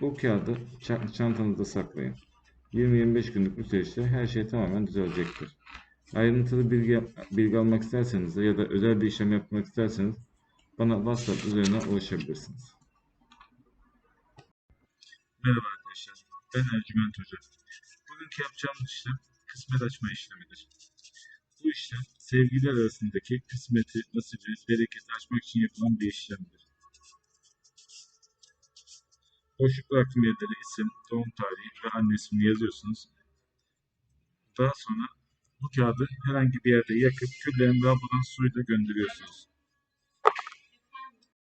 bu kağıdı ça- çantanızda saklayın. 20-25 günlük bu süreçte her şey tamamen düzelecektir. Ayrıntılı bilgi, bilgi almak isterseniz ya da özel bir işlem yapmak isterseniz bana WhatsApp üzerinden ulaşabilirsiniz. Merhaba arkadaşlar. Ben Ercüment Hoca. Bugünkü yapacağımız işlem kısmet açma işlemidir. Bu işlem sevgililer arasındaki kısmeti, nasibi, bereketi açmak için yapılan bir işlemdir. Boşluk bıraktığım yerlere isim, doğum tarihi ve anne ismini yazıyorsunuz. Daha sonra bu kağıdı herhangi bir yerde yakıp küllerini lavabodan suyla gönderiyorsunuz.